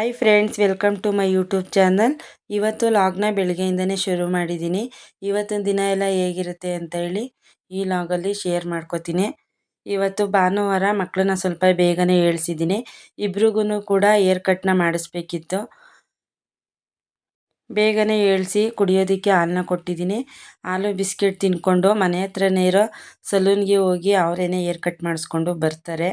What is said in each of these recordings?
Hi friends welcome to my YouTube channel ಇವತ್ತು ಲಾಗ್ನ ಬೆಳಗ್ಗೆಯಿಂದನೇ ಶುರು ಮಾಡಿದ್ದೀನಿ ಇವತ್ತಿನ ದಿನ ಎಲ್ಲ ಹೇಗಿರುತ್ತೆ ಅಂತ ಹೇಳಿ ಈ ಲಾಗಲ್ಲಿ ಶೇರ್ ಮಾಡ್ಕೋತೀನಿ. ಇವತ್ತು ಭಾನುವಾರ ಮಕ್ಕಳನ್ನ ಸ್ವಲ್ಪ ಬೇಗನೆ ಏಳಿಸಿದ್ದೀನಿ. ಇಬ್ರಿಗೂ ಕೂಡ ಏರ್ ಕಟ್ನ ಮಾಡಿಸ್ಬೇಕಿತ್ತು. ಬೇಗನೆ ಏಳಿಸಿ ಕುಡಿಯೋದಕ್ಕೆ ಹಾಲನ್ನ ಕೊಟ್ಟಿದ್ದೀನಿ. ಹಾಲು, ಬಿಸ್ಕೆಟ್ ತಿನ್ಕೊಂಡು ಮನೆ ಹತ್ರನೇ ಇರೋ ಸಲೂನ್ಗೆ ಹೋಗಿ ಅವರೇನೆ ಏರ್ ಕಟ್ ಮಾಡಿಸ್ಕೊಂಡು ಬರ್ತಾರೆ.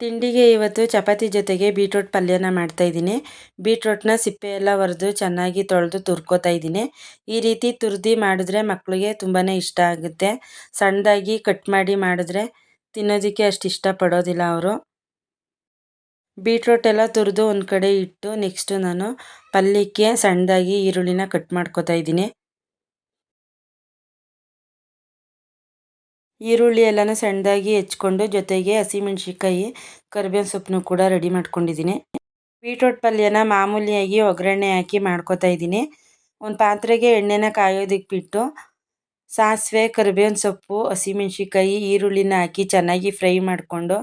ತಿಂಡಿಗೆ ಇವತ್ತು ಚಪಾತಿ ಜೊತೆಗೆ ಬೀಟ್ರೋಟ್ ಪಲ್ಯನ ಮಾಡ್ತಾಯಿದ್ದೀನಿ ಬೀಟ್ರೋಟ್ನ ಸಿಪ್ಪೆ ಎಲ್ಲ ಒರೆದು ಚೆನ್ನಾಗಿ ತೊಳೆದು ತುರ್ಕೋತಾ ಇದ್ದೀನಿ. ಈ ರೀತಿ ತುರ್ದಿ ಮಾಡಿದ್ರೆ ಮಕ್ಕಳಿಗೆ ತುಂಬಾ ಇಷ್ಟ ಆಗುತ್ತೆ. ಸಣ್ಣದಾಗಿ ಕಟ್ ಮಾಡಿ ಮಾಡಿದ್ರೆ ತಿನ್ನೋದಕ್ಕೆ ಅಷ್ಟು ಇಷ್ಟಪಡೋದಿಲ್ಲ ಅವರು. ಬೀಟ್ರೋಟ್ ಎಲ್ಲ ತುರಿದು ಒಂದು ಕಡೆ ಇಟ್ಟು ನೆಕ್ಸ್ಟು ನಾನು ಪಲ್ಯಕ್ಕೆ ಸಣ್ಣದಾಗಿ ಈರುಳ್ಳಿನ ಕಟ್ ಮಾಡ್ಕೋತಾ ಇದ್ದೀನಿ. ಈರುಳ್ಳಿ ಎಲ್ಲನೂ ಸಣ್ಣದಾಗಿ ಹೆಚ್ಕೊಂಡು ಜೊತೆಗೆ ಹಸಿಮೆಣಸಿನ್ಕಾಯಿ, ಕರಿಬೇವಿನ ಸೊಪ್ಪನ್ನು ಕೂಡ ರೆಡಿ ಮಾಡ್ಕೊಂಡಿದ್ದೀನಿ. ಬೀಟ್ರೋಟ್ ಪಲ್ಯನ ಮಾಮೂಲಿಯಾಗಿ ಒಗ್ಗರಣೆ ಹಾಕಿ ಮಾಡ್ಕೊತಾ ಇದ್ದೀನಿ. ಒಂದು ಪಾತ್ರೆಗೆ ಎಣ್ಣೆನ ಕಾಯೋದಕ್ಕೆ ಬಿಟ್ಟು ಸಾಸಿವೆ, ಕರಿಬೇವಿನ ಸೊಪ್ಪು, ಹಸಿಮೆಣ್ಸಿನ್ಕಾಯಿ, ಈರುಳ್ಳಿನ ಹಾಕಿ ಚೆನ್ನಾಗಿ ಫ್ರೈ ಮಾಡಿಕೊಂಡು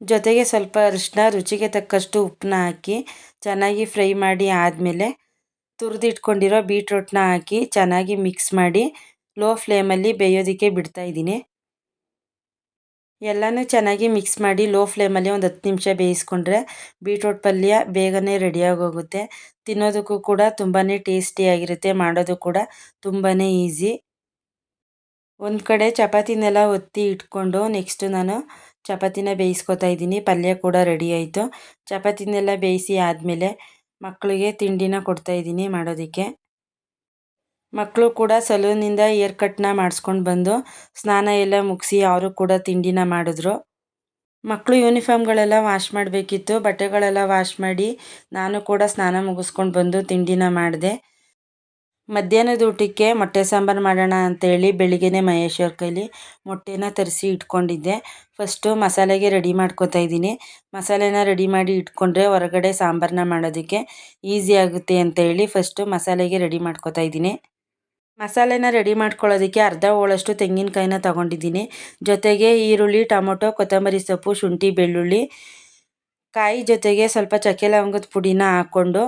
ಜೊತೆಗೆ ಸ್ವಲ್ಪ ಅರಿಶಿನ ರುಚಿಗೆ ತಕ್ಕಷ್ಟು ಉಪ್ಪನ್ನ ಹಾಕಿ ಚೆನ್ನಾಗಿ ಫ್ರೈ ಮಾಡಿ ಆದಮೇಲೆ ತುರಿದಿಟ್ಕೊಂಡಿರೋ ಬೀಟ್ರೋಟ್ನ ಹಾಕಿ ಚೆನ್ನಾಗಿ ಮಿಕ್ಸ್ ಮಾಡಿ ಲೋ ಫ್ಲೇಮಲ್ಲಿ ಬೇಯೋದಕ್ಕೆ ಬಿಡ್ತಾ ಇದ್ದೀನಿ. ಎಲ್ಲನೂ ಚೆನ್ನಾಗಿ ಮಿಕ್ಸ್ ಮಾಡಿ ಲೋ ಫ್ಲೇಮಲ್ಲಿ ಒಂದು ಹತ್ತು ನಿಮಿಷ ಬೇಯಿಸ್ಕೊಂಡ್ರೆ ಬೀಟ್ರೋಟ್ ಪಲ್ಯ ಬೇಗನೆ ರೆಡಿಯಾಗೋಗುತ್ತೆ ತಿನ್ನೋದಕ್ಕೂ ಕೂಡ ತುಂಬಾ ಟೇಸ್ಟಿಯಾಗಿರುತ್ತೆ ಮಾಡೋದು ಕೂಡ ತುಂಬಾ ಈಸಿ ಒಂದು ಕಡೆ ಚಪಾತಿನೆಲ್ಲ ಒತ್ತಿ ಇಟ್ಕೊಂಡು ನೆಕ್ಸ್ಟು ನಾನು ಚಪಾತಿನ ಬೇಯಿಸ್ಕೊತಾ ಇದ್ದೀನಿ, ಪಲ್ಯ ಕೂಡ ರೆಡಿ ಆಯಿತು. ಚಪಾತಿನೆಲ್ಲ ಬೇಯಿಸಿ ಆದಮೇಲೆ ಮಕ್ಕಳಿಗೆ ತಿಂಡಿನ ಕೊಡ್ತಾಯಿದ್ದೀನಿ ಮಾಡೋದಕ್ಕೆ. ಮಕ್ಕಳು ಕೂಡ ಸಲೂನಿಂದ ಏರ್ ಕಟ್ನ ಮಾಡಿಸ್ಕೊಂಡು ಬಂದು ಸ್ನಾನ ಎಲ್ಲ ಮುಗಿಸಿ ಅವರು ಕೂಡ ತಿಂಡಿನ ಮಾಡಿದ್ರು. ಮಕ್ಕಳು ಯೂನಿಫಾರ್ಮ್ಗಳೆಲ್ಲ ವಾಶ್ ಮಾಡಬೇಕಿತ್ತು, ಬಟ್ಟೆಗಳೆಲ್ಲ ವಾಶ್ ಮಾಡಿ ನಾನು ಕೂಡ ಸ್ನಾನ ಮುಗಿಸ್ಕೊಂಡು ಬಂದು ತಿಂಡಿನ ಮಾಡಿದೆ. ಮಧ್ಯಾಹ್ನದ ಊಟಕ್ಕೆ ಮೊಟ್ಟೆ ಸಾಂಬಾರು ಮಾಡೋಣ ಅಂತೇಳಿ ಬೆಳಿಗ್ಗೆನೇ ಮಹೇಶ್ವರ ಕೈಲಿ ಮೊಟ್ಟೆನ ತರಿಸಿ ಇಟ್ಕೊಂಡಿದ್ದೆ. ಫಸ್ಟು ಮಸಾಲೆಗೆ ರೆಡಿ ಮಾಡ್ಕೊತಾ ಇದ್ದೀನಿ. ಮಸಾಲೆನ ರೆಡಿ ಮಾಡಿ ಇಟ್ಕೊಂಡ್ರೆ ಹೊರಗಡೆ ಸಾಂಬಾರನ್ನ ಮಾಡೋದಕ್ಕೆ ಈಸಿ ಆಗುತ್ತೆ ಅಂತೇಳಿ ಫಸ್ಟು ಮಸಾಲೆಗೆ ರೆಡಿ ಮಾಡ್ಕೊತಾ ಇದ್ದೀನಿ. ಮಸಾಲೆನ ರೆಡಿ ಮಾಡ್ಕೊಳ್ಳೋದಕ್ಕೆ ಅರ್ಧ ಹೋಳಷ್ಟು ತೆಂಗಿನಕಾಯಿನ ತಗೊಂಡಿದ್ದೀನಿ. ಜೊತೆಗೆ ಈರುಳ್ಳಿ, ಟೊಮೊಟೊ, ಕೊತ್ತಂಬರಿ ಸೊಪ್ಪು, ಶುಂಠಿ, ಬೆಳ್ಳುಳ್ಳಿ, ಕಾಯಿ ಜೊತೆಗೆ ಸ್ವಲ್ಪ ಚಕ್ಕೆ ಲವಂಗದ ಪುಡಿನ ಹಾಕ್ಕೊಂಡು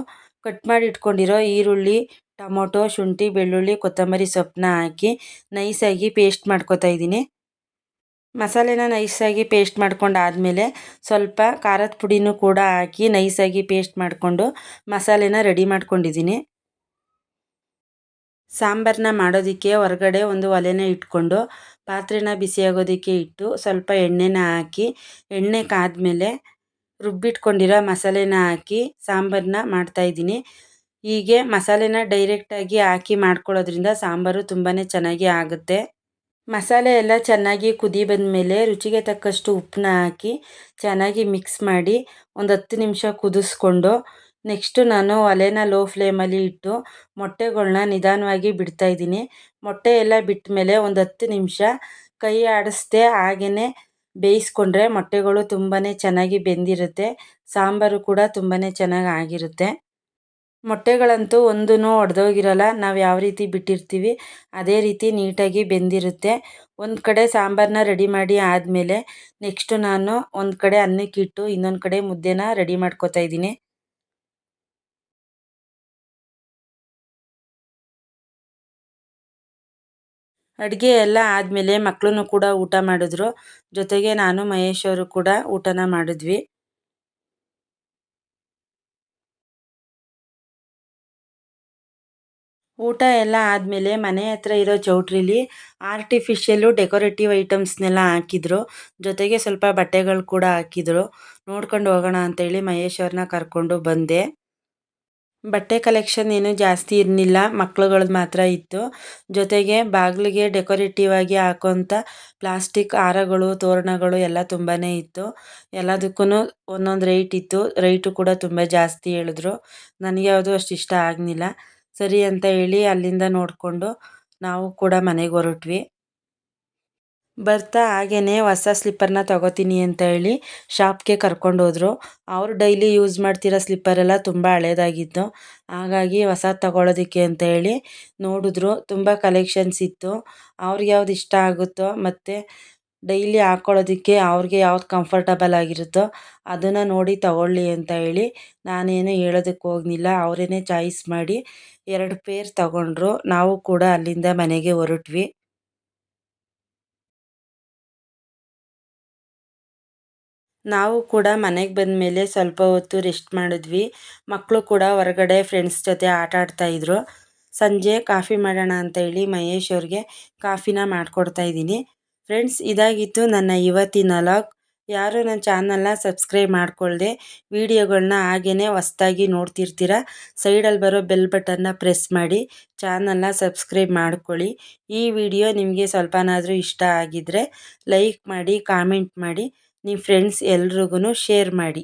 ಕಟ್ ಮಾಡಿ ಇಟ್ಕೊಂಡಿರೋ ಈರುಳ್ಳಿ, ಟೊಮೊಟೊ, ಶುಂಠಿ, ಬೆಳ್ಳುಳ್ಳಿ, ಕೊತ್ತಂಬರಿ ಸೊಪ್ಪನ್ನ ಹಾಕಿ ನೈಸಾಗಿ ಪೇಸ್ಟ್ ಮಾಡ್ಕೊತಾ ಇದ್ದೀನಿ. ಮಸಾಲೆನ ನೈಸಾಗಿ ಪೇಸ್ಟ್ ಮಾಡ್ಕೊಂಡಾದಮೇಲೆ ಸ್ವಲ್ಪ ಖಾರದ ಪುಡಿನೂ ಕೂಡ ಹಾಕಿ ನೈಸಾಗಿ ಪೇಸ್ಟ್ ಮಾಡಿಕೊಂಡು ಮಸಾಲೆನ ರೆಡಿ ಮಾಡ್ಕೊಂಡಿದ್ದೀನಿ. ಸಾಂಬಾರನ್ನ ಮಾಡೋದಕ್ಕೆ ಹೊರಗಡೆ ಒಂದು ಒಲೆನ ಇಟ್ಕೊಂಡು ಪಾತ್ರೆನ ಬಿಸಿಯಾಗೋದಕ್ಕೆ ಇಟ್ಟು ಸ್ವಲ್ಪ ಎಣ್ಣೆನ ಹಾಕಿ, ಎಣ್ಣೆ ಕಾದ್ಮೇಲೆ ರುಬ್ಬಿಟ್ಕೊಂಡಿರೋ ಮಸಾಲೆನ ಹಾಕಿ ಸಾಂಬಾರನ್ನ ಮಾಡ್ತಾಯಿದ್ದೀನಿ ಹೀಗೆ ಮಸಾಲೆನ ಡೈರೆಕ್ಟಾಗಿ ಹಾಕಿ ಮಾಡ್ಕೊಳ್ಳೋದ್ರಿಂದ ಸಾಂಬಾರು ತುಂಬಾ ಚೆನ್ನಾಗಿ ಆಗುತ್ತೆ. ಮಸಾಲೆ ಎಲ್ಲ ಚೆನ್ನಾಗಿ ಕುದಿ ಬಂದಮೇಲೆ ರುಚಿಗೆ ತಕ್ಕಷ್ಟು ಉಪ್ಪನ್ನ ಹಾಕಿ ಚೆನ್ನಾಗಿ ಮಿಕ್ಸ್ ಮಾಡಿ ಒಂದು ಹತ್ತು ನಿಮಿಷ ಕುದಿಸ್ಕೊಂಡು ನೆಕ್ಸ್ಟು ನಾನು ಒಲೆನ ಲೋ ಫ್ಲೇಮಲ್ಲಿ ಇಟ್ಟು ಮೊಟ್ಟೆಗಳನ್ನ ನಿಧಾನವಾಗಿ ಬಿಡ್ತಾಯಿದ್ದೀನಿ ಮೊಟ್ಟೆ ಎಲ್ಲ ಬಿಟ್ಟ ಮೇಲೆ ಒಂದು ಹತ್ತು ನಿಮಿಷ ಕೈ ಆಡಿಸ್ದೆ ಹಾಗೆಯೇ ಬೇಯಿಸ್ಕೊಂಡ್ರೆ ಮೊಟ್ಟೆಗಳು ತುಂಬಾ ಚೆನ್ನಾಗಿ ಬೆಂದಿರುತ್ತೆ. ಸಾಂಬಾರು ಕೂಡ ತುಂಬಾ ಚೆನ್ನಾಗಿ ಆಗಿರುತ್ತೆ. ಮೊಟ್ಟೆಗಳಂತೂ ಒಂದೂ ಒಡೆದೋಗಿರಲ್ಲ, ನಾವು ಯಾವ ರೀತಿ ಬಿಟ್ಟಿರ್ತೀವಿ ಅದೇ ರೀತಿ ನೀಟಾಗಿ ಬೆಂದಿರುತ್ತೆ. ಒಂದು ಕಡೆ ಸಾಂಬಾರನ್ನ ರೆಡಿ ಮಾಡಿ ಆದಮೇಲೆ ನೆಕ್ಸ್ಟು ನಾನು ಒಂದು ಕಡೆ ಅನ್ನಕ್ಕಿಟ್ಟು ಇನ್ನೊಂದು ಕಡೆ ಮುದ್ದೆನ ರೆಡಿ ಮಾಡ್ಕೊತಾ ಇದ್ದೀನಿ. ಅಡುಗೆ ಎಲ್ಲ ಆದಮೇಲೆ ಮಕ್ಕಳೂ ಕೂಡ ಊಟ ಮಾಡಿದ್ರು. ಜೊತೆಗೆ ನಾನು, ಮಹೇಶ್ ಅವರು ಕೂಡ ಊಟನ ಮಾಡಿದ್ವಿ. ಊಟ ಎಲ್ಲ ಆದಮೇಲೆ ಮನೆ ಹತ್ರ ಇರೋ ಚೌಟ್ರಿಲಿ ಆರ್ಟಿಫಿಷಿಯಲ್ಲು ಡೆಕೋರೇಟಿವ್ ಐಟಮ್ಸ್ನೆಲ್ಲ ಹಾಕಿದ್ರು. ಜೊತೆಗೆ ಸ್ವಲ್ಪ ಬಟ್ಟೆಗಳು ಕೂಡ ಹಾಕಿದ್ರು. ನೋಡ್ಕೊಂಡು ಹೋಗೋಣ ಅಂತೇಳಿ ಮಹೇಶ್ ಅವ್ರನ್ನ ಕರ್ಕೊಂಡು ಬಂದೆ. ಬಟ್ಟೆ ಕಲೆಕ್ಷನ್ ಏನು ಜಾಸ್ತಿ ಇರಲಿಲ್ಲ ಮಕ್ಳುಗಳ್ದು ಮಾತ್ರ ಇತ್ತು. ಜೊತೆಗೆ ಬಾಗಿಲಿಗೆ ಡೆಕೋರೇಟಿವ್ ಆಗಿ ಹಾಕೋಂಥ ಪ್ಲಾಸ್ಟಿಕ್ ಹಾರಗಳು, ತೋರಣಗಳು ಎಲ್ಲ ತುಂಬಾ ಇತ್ತು. ಎಲ್ಲದಕ್ಕೂ ಒಂದೊಂದು ರೇಟ್ ಇತ್ತು. ರೇಟು ಕೂಡ ತುಂಬ ಜಾಸ್ತಿ ಹೇಳಿದ್ರು. ನನಗೆ ಯಾವುದು ಅಷ್ಟು ಇಷ್ಟ ಆಗಲಿಲ್ಲ ಸರಿ ಅಂತ ಹೇಳಿ ಅಲ್ಲಿಂದ ನೋಡಿಕೊಂಡು ನಾವು ಕೂಡ ಮನೆಗೆ ಹೊರಟ್ವಿ. ಬರ್ತಾ ಹಾಗೇ ಹೊಸ ಸ್ಲಿಪ್ಪರ್ನ ತಗೋತೀನಿ ಅಂತ ಹೇಳಿ ಶಾಪ್ಗೆ ಕರ್ಕೊಂಡೋದ್ರು. ಅವರು ಡೈಲಿ ಯೂಸ್ ಮಾಡ್ತಿರೋ ಸ್ಲಿಪ್ಪರೆಲ್ಲ ತುಂಬ ಹಳೇದಾಗಿತ್ತು. ಹಾಗಾಗಿ ಹೊಸ ತಗೊಳ್ಳೋದಕ್ಕೆ ಅಂತ ಹೇಳಿ ನೋಡಿದ್ರು. ತುಂಬ ಕಲೆಕ್ಷನ್ಸ್ ಇತ್ತು. ಅವ್ರಿಗೆ ಯಾವ್ದು ಇಷ್ಟ ಆಗುತ್ತೋ ಮತ್ತು ಡೈಲಿ ಹಾಕ್ಕೊಳ್ಳೋದಕ್ಕೆ ಅವ್ರಿಗೆ ಯಾವ್ದು ಕಂಫರ್ಟಬಲ್ ಆಗಿರುತ್ತೋ ಅದನ್ನು ನೋಡಿ ತಗೊಳ್ಳಿ ಅಂತ ಹೇಳಿ ನಾನೇನು ಹೇಳೋದಕ್ಕೆ ಹೋಗಲಿಲ್ಲ ಅವರೇನೆ ಚಾಯ್ಸ್ ಮಾಡಿ ಎರಡು ಪೇರ್ ತಗೊಂಡ್ರು. ನಾವು ಕೂಡ ಅಲ್ಲಿಂದ ಮನೆಗೆ ಹೊರಟ್ವಿ. ನಾವು ಕೂಡ ಮನೆಗೆ ಬಂದಮೇಲೆ ಸ್ವಲ್ಪ ಹೊತ್ತು ರೆಸ್ಟ್ ಮಾಡಿದ್ವಿ. ಮಕ್ಕಳು ಕೂಡ ಹೊರಗಡೆ ಫ್ರೆಂಡ್ಸ್ ಜೊತೆ ಆಟ ಆಡ್ತಾಯಿದ್ರು ಸಂಜೆ ಕಾಫಿ ಮಾಡೋಣ ಅಂತ ಹೇಳಿ ಮಹೇಶ್ ಅವ್ರಿಗೆ ಕಾಫಿನ ಮಾಡಿಕೊಡ್ತಾ ಇದ್ದೀನಿ. ಫ್ರೆಂಡ್ಸ್ ಇದಾಗಿತ್ತು ನನ್ನ ಇವತ್ತಿನ ಲಾಗ್ ಯಾರು ನನ್ನ ಚಾನಲ್ನ ಸಬ್ಸ್ಕ್ರೈಬ್ ಮಾಡಿಕೊಳ್ಳದೆ ವಿಡಿಯೋಗಳನ್ನ ಹಾಗೇ ಹೊಸ್ದಾಗಿ ನೋಡ್ತಿರ್ತೀರ ಸೈಡಲ್ಲಿ ಬರೋ ಬೆಲ್ ಬಟನ್ನ ಪ್ರೆಸ್ ಮಾಡಿ ಚಾನಲ್ನ ಸಬ್ಸ್ಕ್ರೈಬ್ ಮಾಡ್ಕೊಳ್ಳಿ. ಈ ವಿಡಿಯೋ ನಿಮಗೆ ಸ್ವಲ್ಪನಾದರೂ ಇಷ್ಟ ಆಗಿದ್ದರೆ ಲೈಕ್ ಮಾಡಿ ಕಾಮೆಂಟ್ ಮಾಡಿ. ನಿಮ್ಮ ಫ್ರೆಂಡ್ಸ್ ಎಲ್ರಿಗೂ ಶೇರ್ ಮಾಡಿ.